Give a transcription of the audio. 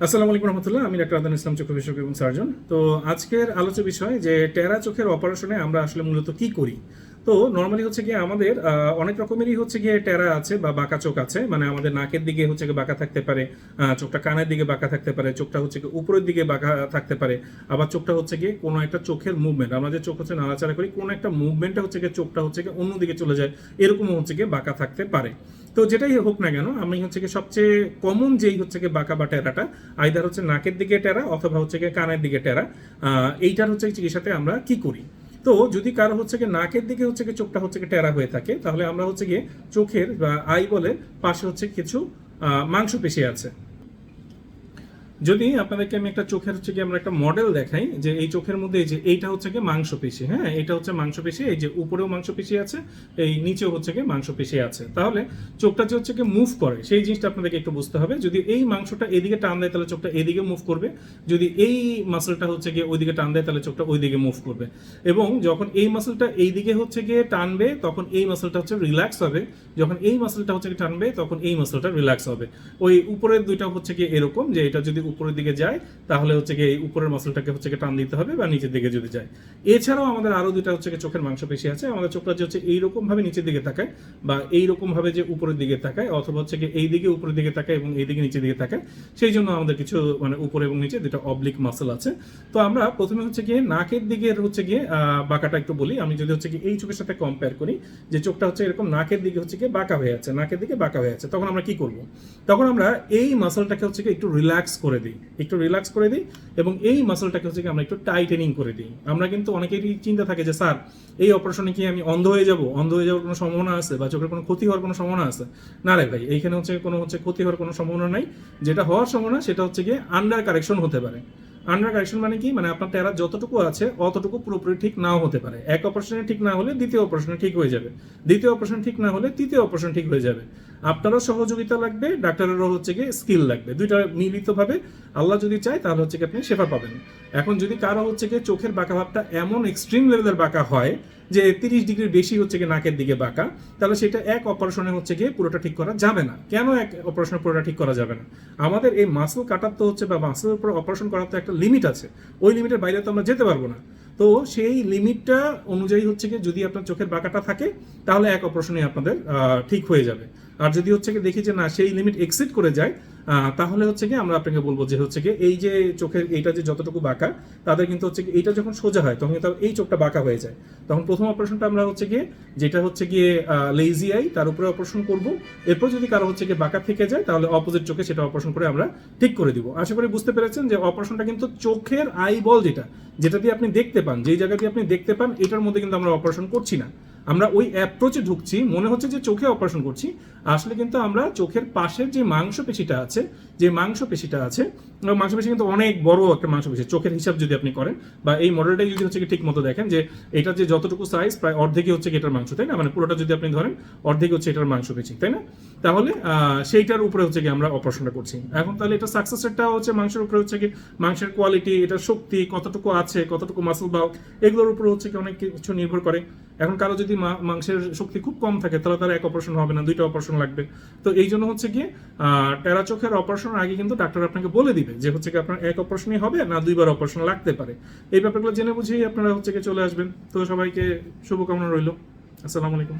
আসসালামু আলাইকুম রহমতুল্লাহ, আমি ডাক্তার আদান ইসলাম চক্ষু বিশেষজ্ঞ এবং সার্জন। তো আজকের আলোচ্য বিষয় যে টেরা চোখের অপারেশনে আমরা আসলে মূলত কি করি? তো নর্মালি হচ্ছে গিয়ে আমাদের অনেক রকমেরই হচ্ছে গিয়ে টেরা আছে বা বাঁকা চোখ আছে মানে আমাদের নাকের দিকে হচ্ছে গিয়ে বাঁকা থাকতে পারে চোখটা কানের দিকে বাঁকা থাকতে পারে চোখটা হচ্ছে গিয়ে উপরের দিকে বাঁকা থাকতে পারে আবার চোখটা হচ্ছে গিয়ে কোনো একটা চোখের মুভমেন্ট আমরা যে চোখ হচ্ছে নাড়াচাড়া করি কোনো একটা মুভমেন্টটা হচ্ছে গিয়ে চোখটা হচ্ছে গিয়ে অন্যদিকে চলে যায় এরকমও হচ্ছে গিয়ে বাঁকা থাকতে পারে তো যেটাই হোক না কেন আমি হচ্ছে গিয়ে সবচেয়ে কমন যেই হচ্ছে গিয়ে বাঁকা বা টেরাটা আইদার হচ্ছে নাকের দিকে টেরা অথবা হচ্ছে গিয়ে কানের দিকে টেরা এইটার হচ্ছে চিকিৎসাতে আমরা কি করি তো যদি কারও হচ্ছে গিয়ে নাকের দিকে হচ্ছে গিয়ে চোখটা হচ্ছে গিয়ে টেরা হয়ে থাকে তাহলে আমরা হচ্ছে গিয়ে চোখের বা আই বলে পাশে হচ্ছে কিছু আহ, মাংসপেশি আছে। যদি আপনাদেরকে আমি একটা চোখের হচ্ছে কি আমরা একটা মডেল দেখাই, যে এই চোখের মধ্যে এই যে এইটা হচ্ছে কি মাংসপেশি হ্যাঁ? এটা হচ্ছে মাংসপেশি, এই যে উপরেও মাংসপেশি আছে, এই নিচেও হচ্ছে কি মাংসপেশি আছে। তাহলে চোখটা যে হচ্ছে কি মুভ করে, সেই জিনিসটা আপনাদেরকে একটু বুঝতে হবে। যদি এই মাংসটা এদিকে টান দেয়, তাহলে চোখটা এদিকে মুভ করবে। যদি এই মাসলটা হচ্ছে গিয়ে ওইদিকে টান দেয়, তাহলে চোখটা ওইদিকে মুভ করবে। এবং যখন এই মাসলটা এইদিকে হচ্ছে গিয়ে টানবে, তখন এই মাসলটা হচ্ছে রিল্যাক্স হবে। যখন এই মাসলটা হচ্ছে টানবে, তখন এই মাসলটা রিল্যাক্স হবে। ওই উপরের দুইটা হচ্ছে গিয়ে এরকম, যে এটা যদি উপরের দিকে যায়, তাহলে হচ্ছে গিয়ে এই উপরের মাসলটাকে হচ্ছে টান দিতে হবে বা নিচের দিকে যদি যায়। এছাড়াও আমাদের আরও দুইটা হচ্ছে গিয়ে চোখের মাংসপেশি আছে, আমাদের চোখটা যে হচ্ছে এইরকম ভাবে নিচের দিকে তাকায় বা এইরকম ভাবে যে উপরের দিকে তাকায় অথবা হচ্ছে গিয়ে এই দিকে উপরের দিকে তাকায় এবং এই দিকে নিচের দিকে তাকায়, সেই জন্য আমাদের কিছু মানে উপরে এবং নিচে দুটো অবলিক মাসল আছে। তো আমরা প্রথমে হচ্ছে গিয়ে নাকের দিকে হচ্ছে গিয়ে বাঁকাটা একটু বলি। আমি যদি হচ্ছে গিয়ে এই চোখের সাথে কম্পেয়ার করি যে চোখটা হচ্ছে এরকম নাকের দিকে হচ্ছে গিয়ে বাঁকা হয়ে আছে, নাকের দিকে বাঁকা হয়ে আছে, তখন আমরা কি করব? তখন আমরা এই মাসলটাকে হচ্ছে গিয়ে একটু রিল্যাক্স করে দিই, একটু রিল্যাক্স করে দিই এবং এই মাসলটাকে হচ্ছে আমরা একটু টাইটেনিং করে দিই। আমরা কিন্তু অনেকেরই চিন্তা থাকে যে, স্যার, এই অপারেশনে কি আমি অন্ধ হয়ে যাব? অন্ধ হয়ে যাওয়ার কোনো সম্ভাবনা আছে? বা চোখের কোনো ক্ষতি হওয়ার কোনো সম্ভাবনা আছে? না রে ভাই, এইখানে হচ্ছে কোনো হচ্ছে ক্ষতি হওয়ার কোনো সম্ভাবনা নাই। যেটা হওয়ার সম্ভাবনা, সেটা হচ্ছে গিয়ে আন্ডার কারেকশন হতে পারে। আন্ডার কারেকশন মানে কি? মানে আপনার টেরা যতটুকু আছে, অতটুকু পুরোপুরি ঠিক নাও হতে পারে। এক অপারেশনে ঠিক না হলে দ্বিতীয় অপারেশনে ঠিক হয়ে যাবে। দ্বিতীয় অপারেশন ঠিক না হলে তৃতীয় অপারেশন ঠিক হয়ে যাবে। আপনারও সহযোগিতা লাগবে, ডাক্তারেরও হচ্ছে গিয়ে স্কিল লাগবে। দুইটা মিলিতভাবে আল্লাহ যদি চায় তাহলে হচ্ছে কি আপনি সেবা পাবেন। এখন যদি কারও হচ্ছে গিয়ে চোখের বাঁকা ভাবটা এমন এক্সট্রিম লেভেলের বাঁকা হয়, যে তিরিশ ডিগ্রির বেশি হচ্ছে গিয়ে নাকের দিকে বাঁকা, তাহলে সেটা এক অপারেশনে হচ্ছে গিয়ে পুরোটা ঠিক করা যাবে না। কেন এক অপারেশনে পুরোটা ঠিক করা যাবে না? আমাদের এই মাসল কাটার তো হচ্ছে বা মাসলের উপর অপারেশন করার তো একটা লিমিট আছে। ওই লিমিটের বাইরে তো আমরা যেতে পারব না। তো সেই লিমিটটা অনুযায়ী হচ্ছে কি, যদি আপনার চোখের বাঁকাটা থাকে, তাহলে এক অপারেশনে আপনাদের ঠিক হয়ে যাবে। আর যদি হচ্ছে কি, দেখি যে না, সেই লিমিট এক্সিড করে যায় তাহলে হচ্ছে কি, আমরা আপনাকে বলব যে হচ্ছে কি, এই যে চোখের, এইটা যে যতটুকু বাঁকা, তাদের কিন্তু হচ্ছে কি, এইটা যখন সোজা হয়, তখন কিন্তু এই চোখটা বাঁকা হয়ে যায়। তখন প্রথম অপারেশনটা আমরা হচ্ছে গিয়ে যেটা হচ্ছে গিয়ে লেজি আই তার উপরে অপারেশন করব। এরপর যদি কারও হচ্ছে গিয়ে বাঁকা থেকে যায়, তাহলে অপোজিট চোখে সেটা অপারেশন করে আমরা ঠিক করে দিব। আশা করি বুঝতে পেরেছেন যে অপারেশনটা কিন্তু চোখের আই বল যেটা যেটা দিয়ে আপনি দেখতে পান, যেই জায়গা দিয়ে আপনি দেখতে পান, এটার মধ্যে কিন্তু আমরা অপারেশন করছি না। আমরা ওই অ্যাপ্রোচে ঢুকছি, মনে হচ্ছে যে চোখে অপারেশন করছি। আসলে কিন্তু আমরা চোখের পাশের যে মাংসপেশিটা আছে, যে মাংসপেশিটা আছে মাংসপেশি কিন্তু অনেক বড় একটা মাংসপেশি। চোখের হিসাব যদি আপনি করেন, বা এই মডেলটাই যদি হচ্ছে ঠিক মতো দেখেন যে এটা যে যতটুকু সাইজ প্রায় অর্ধেকই হচ্ছে এটার মাংস, তাই না? মানে পুরোটা যদি আপনি ধরেন অর্ধেক হচ্ছে এটার মাংসপেশি, তাই না? তাহলে সেইটার উপরে হচ্ছে কি আমরা অপারেশনটা করছি। এখন তাহলে এটা সাকসেসেরটা হচ্ছে মাংসের উপরে হচ্ছে কি, মাংসের কোয়ালিটি এটার শক্তি কতটুকু আছে, কতটুকু মাসল বাল্ক এগুলোর উপরে হচ্ছে কি অনেক কিছু নির্ভর করে। এখন কারও যদি মাংসের শক্তি খুব কম থাকে, তাহলে তার এক অপারেশন হবে না, দুইটা অপারেশন লাগবে। তো এই জন্য হচ্ছে গিয়ে টেরা চোখের অপারেশনের আগে কিন্তু ডাক্তার আপনাকে বলে দিবে যে হচ্ছে কি আপনার এক অপারেশনই হবে না দুইবার অপারেশন লাগতে পারে। এই ব্যাপারগুলো জেনে বুঝেই আপনারা হচ্ছে কি চলে আসবেন। তো সবাইকে শুভকামনা রইল। আসসালামু আলাইকুম।